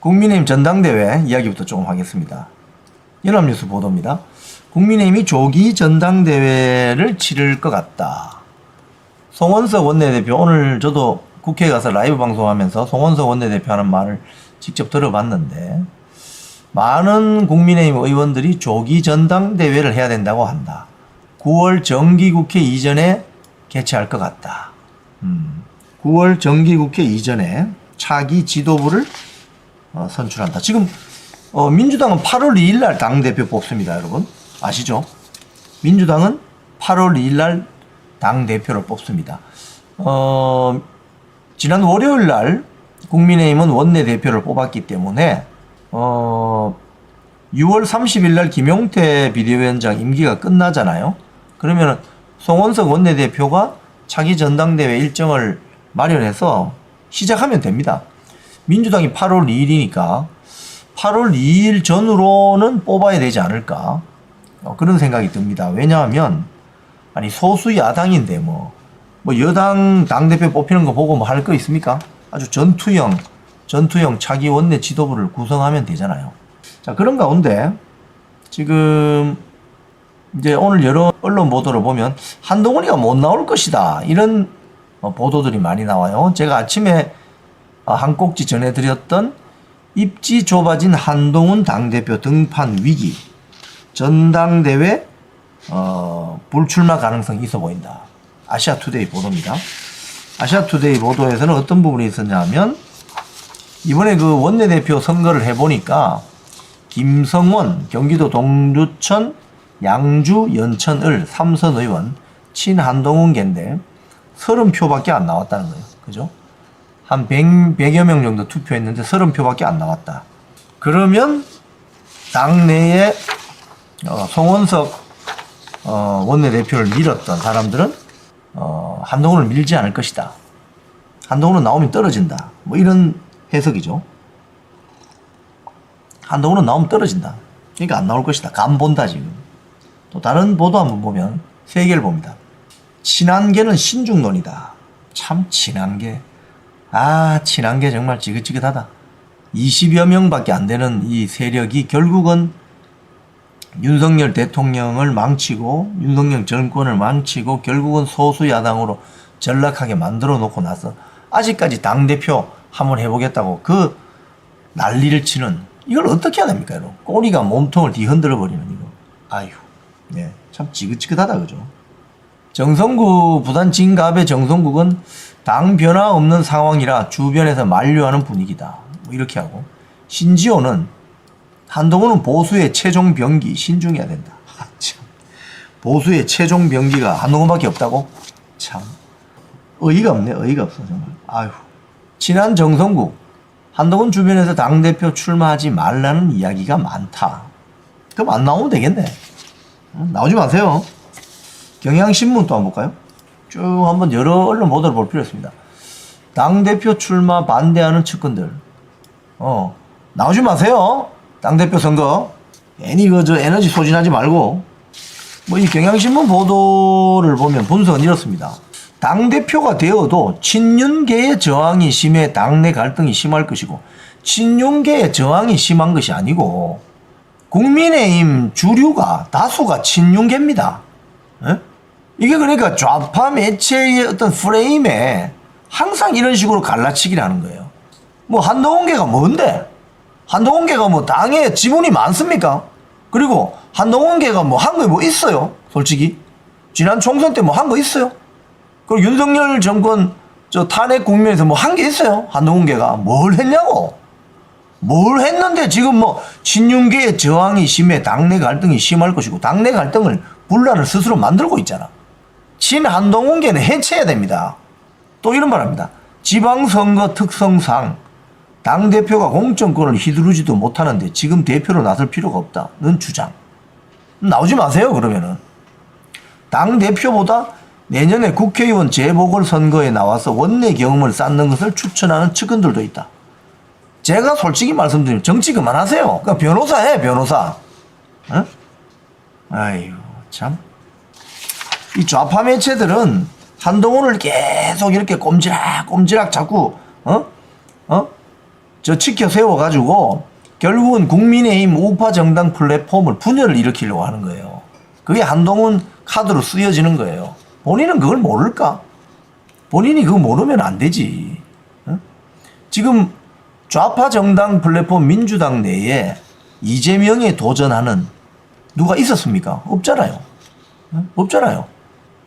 국민의힘 전당대회 이야기부터 조금 하겠습니다. 연합뉴스 보도입니다. 국민의힘이 조기 전당대회를 치를 것 같다. 송원석 원내대표 오늘 저도 국회에 가서 라이브 방송하면서 송원석 원내대표 하는 말을 직접 들어봤는데 많은 국민의힘 의원들이 조기 전당대회를 해야 된다고 한다. 9월 정기국회 이전에 개최할 것 같다. 음, 9월 정기국회 이전에 차기 지도부를 어, 선출한다. 지금 어, 민주당은 8월 2일 날 당대표 뽑습니다, 여러분. 아시죠? 민주당은 8월 2일 날 당대표를 뽑습니다. 어, 지난 월요일 날 국민의힘은 원내대표를 뽑았기 때문에 어, 6월 30일 날 김용태 비대위원장 임기가 끝나잖아요. 그러면 송원석 원내대표가 차기 전당대회 일정을 마련해서 시작하면 됩니다. 민주당이 8월 2일이니까 8월 2일 전으로는 뽑아야 되지 않을까 어, 그런 생각이 듭니다. 왜냐하면 아니 소수 야당인데 뭐, 뭐 여당 당 대표 뽑히는 거 보고 뭐 할 거 있습니까? 아주 전투형 전투형 차기 원내 지도부를 구성하면 되잖아요. 자 그런 가운데 지금 이제 오늘 여러 언론 보도를 보면 한동훈이가 못 나올 것이다 이런 어, 보도들이 많이 나와요. 제가 아침에 어, 한 꼭지 전해드렸던 입지 좁아진 한동훈 당대표 등판 위기 전당대회 어, 불출마 가능성이 있어 보인다. 아시아투데이 보도입니다. 아시아투데이 보도에서는 어떤 부분이 있었냐 하면 이번에 그 원내대표 선거를 해보니까 김성원 경기도 동두천 양주 연천을 삼선 의원 친한동훈계인데 30표밖에 안 나왔다는 거예요. 그죠? 한 100, 100 여 명 정도 투표했는데 30표밖에 안 나왔다. 그러면 당내에 어, 송원석 어, 원내대표를 밀었던 사람들은 어, 한동훈을 밀지 않을 것이다. 한동훈은 나오면 떨어진다. 뭐 이런 해석이죠. 한동훈은 나오면 떨어진다. 그러니까 안 나올 것이다. 감 본다 지금. 또 다른 보도 한번 보면 세 개를 봅니다. 친한계는 신중론이다. 참 친한계. 아 친한계 정말 지긋지긋하다. 20여 명밖에 안 되는 이 세력이 결국은 윤석열 대통령을 망치고 윤석열 정권을 망치고 결국은 소수 야당으로 전락하게 만들어 놓고 나서 아직까지 당 대표 한번 해보겠다고 그 난리를 치는 이걸 어떻게 해야 됩니까, 여러분? 꼬리가 몸통을 뒤흔들어 버리는 이거. 아휴, 네, 참 지긋지긋하다 그죠? 정성국 부산 진갑의 정성국은 당 변화 없는 상황이라 주변에서 만류하는 분위기다. 뭐 이렇게 하고 신지호는 한동훈은 보수의 최종 병기 신중해야 된다. 아, 참. 보수의 최종 병기가 한동훈밖에 없다고? 참 어이가 없네. 어이가 없어 정말. 아휴. 친한 정성국 한동훈 주변에서 당 대표 출마하지 말라는 이야기가 많다. 그럼 안 나오면 되겠네. 어, 나오지 마세요. 경향신문 또 한번 볼까요? 쭉 한번 여러 언론 보도를 볼 필요 있습니다. 당대표 출마 반대하는 측근들. 어, 나오지 마세요. 당대표 선거. 괜히 그, 저, 에너지 소진하지 말고. 뭐, 이 경향신문 보도를 보면 분석은 이렇습니다. 당대표가 되어도 친윤계의 저항이 심해 당내 갈등이 심할 것이고, 친윤계의 저항이 심한 것이 아니고, 국민의힘 주류가, 다수가 친윤계입니다. 예? 이게 그러니까 좌파 매체의 어떤 프레임에 항상 이런 식으로 갈라치기를 하는 거예요. 뭐 한동훈계가 뭔데? 한동훈계가 뭐 당에 지분이 많습니까? 그리고 한동훈계가 뭐 한 거 뭐 있어요? 솔직히 지난 총선 때 뭐 한 거 있어요? 그리고 윤석열 정권 저 탄핵 국면에서 뭐 한 게 있어요? 한동훈계가 뭘 했냐고? 뭘 했는데 지금 뭐 친윤계의 저항이 심해 당내 갈등이 심할 것이고 당내 갈등을 분란을 스스로 만들고 있잖아. 친한동훈계는 해체해야 됩니다. 또 이런 말 합니다. 지방선거 특성상 당대표가 공천권을 휘두르지도 못하는데 지금 대표로 나설 필요가 없다는 주장. 나오지 마세요, 그러면은. 당대표보다 내년에 국회의원 재보궐선거에 나와서 원내 경험을 쌓는 것을 추천하는 측근들도 있다. 제가 솔직히 말씀드리면 정치 그만하세요. 그러니까 변호사 해, 변호사. 어? 아이고, 참. 이 좌파 매체들은 한동훈을 계속 이렇게 꼼지락 꼼지락 자꾸 어? 어? 저 치켜 세워 가지고 결국은 국민의힘 우파 정당 플랫폼을 분열을 일으키려고 하는 거예요. 그게 한동훈 카드로 쓰여지는 거예요. 본인은 그걸 모를까? 본인이 그거 모르면 안 되지. 어? 지금 좌파 정당 플랫폼 민주당 내에 이재명에 도전하는 누가 있었습니까? 없잖아요. 어? 없잖아요.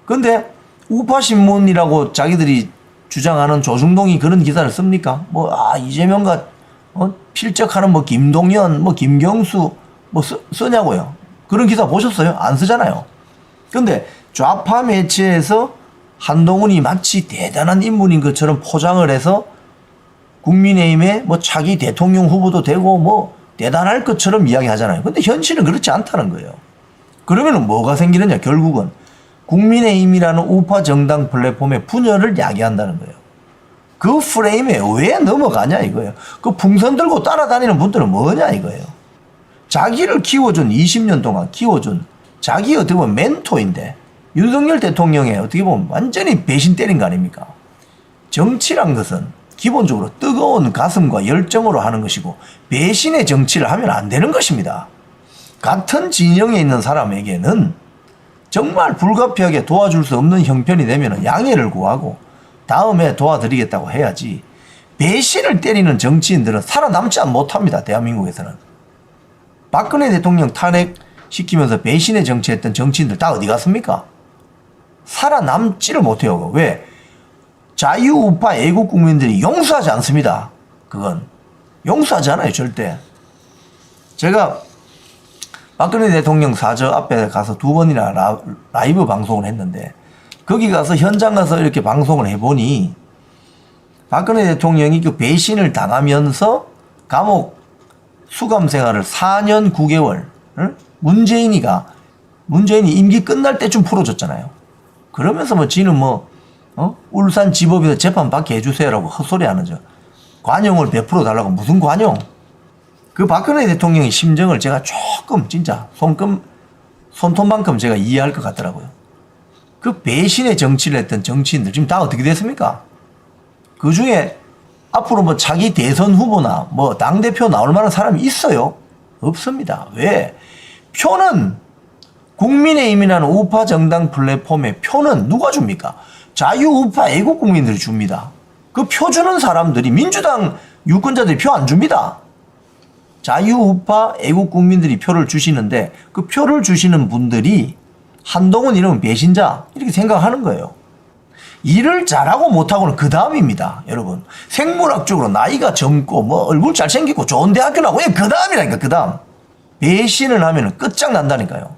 근데 우파신문이라고 자기들이 주장하는 조중동이 그런 기사를 씁니까? 뭐, 아, 이재명과 어? 필적하는 뭐 김동연, 뭐 김경수 뭐 쓰, 쓰냐고요. 그런 기사 보셨어요? 안 쓰잖아요. 근데 좌파 매체에서 한동훈이 마치 대단한 인물인 것처럼 포장을 해서 국민의힘의 뭐 차기 대통령 후보도 되고 뭐 대단할 것처럼 이야기하잖아요. 근데 현실은 그렇지 않다는 거예요. 그러면 뭐가 생기느냐? 결국은 국민의힘이라는 우파 정당 플랫폼의 분열을 야기한다는 거예요. 그 프레임에 왜 넘어가냐 이거예요. 그 풍선 들고 따라다니는 분들은 뭐냐 이거예요. 자기를 키워준 20년 동안 키워준 자기 어떻게 보면 멘토인데 윤석열 대통령의 어떻게 보면 완전히 배신 때린 거 아닙니까? 정치란 것은 기본적으로 뜨거운 가슴과 열정으로 하는 것이고 배신의 정치를 하면 안 되는 것입니다. 같은 진영에 있는 사람에게는 정말 불가피하게 도와줄 수 없는 형편이 되면 양해를 구하고 다음에 도와드리겠다고 해야지 배신을 때리는 정치인들은 살아남지 못합니다. 대한민국에서는. 박근혜 대통령 탄핵시키면서 배신의 정치했던 정치인들 다 어디 갔습니까? 살아남지를 못해요. 왜? 자유우파 애국 국민들이 용서하지 않습니다. 그건. 용서하지 않아요, 절대. 제가 박근혜 대통령 사저 앞에 가서 두 번이나 라, 라이브 방송을 했는데 거기 가서 현장 가서 이렇게 방송을 해보니 박근혜 대통령이 그 배신을 당하면서 감옥 수감 생활을 4년 9개월 응? 문재인이가 문재인이 임기 끝날 때쯤 풀어줬잖아요. 그러면서 뭐 지는 뭐 어? 울산 지법에서 재판 받게 해주세요라고 헛소리 하는 죠 관용을 베풀어 달라고 무슨 관용? 그 박근혜 대통령의 심정을 제가 조금 진짜 손금 손톱만큼 제가 이해할 것 같더라고요. 그 배신의 정치를 했던 정치인들 지금 다 어떻게 됐습니까? 그 중에 앞으로 뭐 자기 대선 후보나 뭐 당 대표 나올 만한 사람이 있어요? 없습니다. 왜? 표는 국민의힘이라는 우파 정당 플랫폼의 표는 누가 줍니까? 자유우파 애국 국민들이 줍니다. 그 표 주는 사람들이 민주당 유권자들이 표 안 줍니다. 자유우파 애국 국민들이 표를 주시는데 그 표를 주시는 분들이 한동훈 이러면 배신자 이렇게 생각하는 거예요. 일을 잘하고 못하고는 그 다음입니다, 여러분. 생물학적으로 나이가 젊고 뭐 얼굴 잘생기고 좋은 대학교 나고 그 다음이라니까 그 다음. 배신을 하면 끝장난다니까요.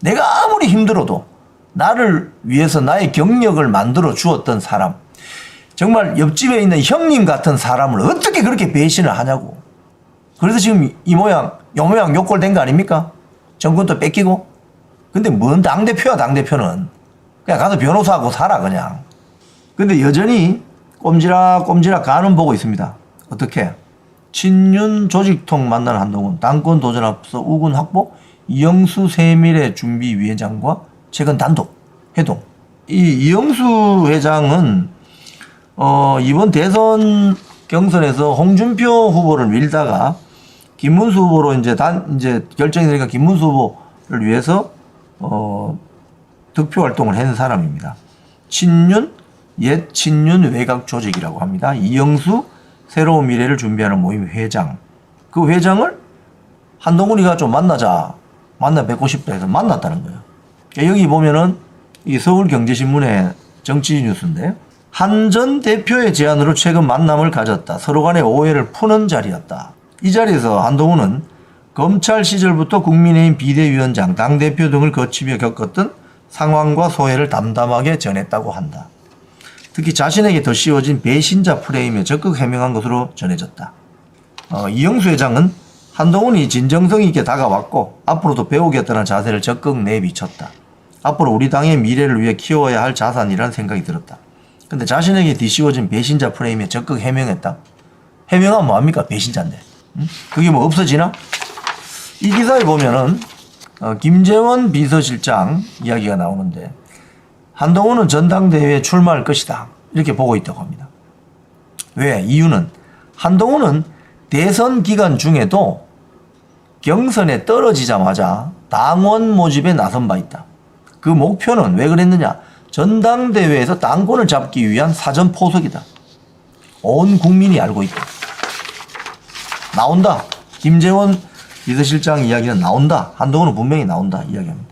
내가 아무리 힘들어도 나를 위해서 나의 경력을 만들어 주었던 사람, 정말 옆집에 있는 형님 같은 사람을 어떻게 그렇게 배신을 하냐고. 그래서 지금 이 모양, 요 모양 욕골 된 거 아닙니까? 정권도 뺏기고. 근데 뭔 당대표야, 당대표는. 그냥 가서 변호사하고 살아, 그냥. 근데 여전히 꼼지락 꼼지락 가는 보고 있습니다. 어떻게? 친윤 조직통 만난 한동훈, 당권 도전 앞서 우군 확보, 이영수 세밀의 준비위원장과 최근 단독 회동. 이 이영수 회장은 어, 이번 대선 경선에서 홍준표 후보를 밀다가 김문수 후보로 이제 단 이제 결정이 되니까 김문수 후보를 위해서 어, 득표 활동을 한 사람입니다. 친윤 옛 친윤 외곽 조직이라고 합니다. 이영수 새로운 미래를 준비하는 모임 회장. 그 회장을 한동훈이가 좀 만나자 만나 뵙고 싶다 해서 만났다는 거예요. 그러니까 여기 보면은 이 서울경제신문의 정치 뉴스인데 한 전 대표의 제안으로 최근 만남을 가졌다. 서로 간의 오해를 푸는 자리였다. 이 자리에서 한동훈은 검찰 시절부터 국민의힘 비대위원장, 당대표 등을 거치며 겪었던 상황과 소외를 담담하게 전했다고 한다. 특히 자신에게 더 씌워진 배신자 프레임에 적극 해명한 것으로 전해졌다. 어, 이영수 회장은 한동훈이 진정성 있게 다가왔고 앞으로도 배우겠다는 자세를 적극 내비쳤다. 앞으로 우리 당의 미래를 위해 키워야 할 자산이라는 생각이 들었다. 근데 자신에게 뒤씌워진 배신자 프레임에 적극 해명했다. 해명하면 뭐합니까? 배신자인데. 응? 그게 뭐 없어지나? 이 기사에 보면은 어, 김재원 비서실장 이야기가 나오는데 한동훈은 전당대회에 출마할 것이다. 이렇게 보고 있다고 합니다. 왜? 이유는 한동훈은 대선 기간 중에도 경선에 떨어지자마자 당원 모집에 나선 바 있다. 그 목표는 왜 그랬느냐? 전당대회에서 당권을 잡기 위한 사전 포석이다. 온 국민이 알고 있다. 나온다. 김재원 비서실장 이야기는 나온다. 한동훈은 분명히 나온다. 이야기합니다.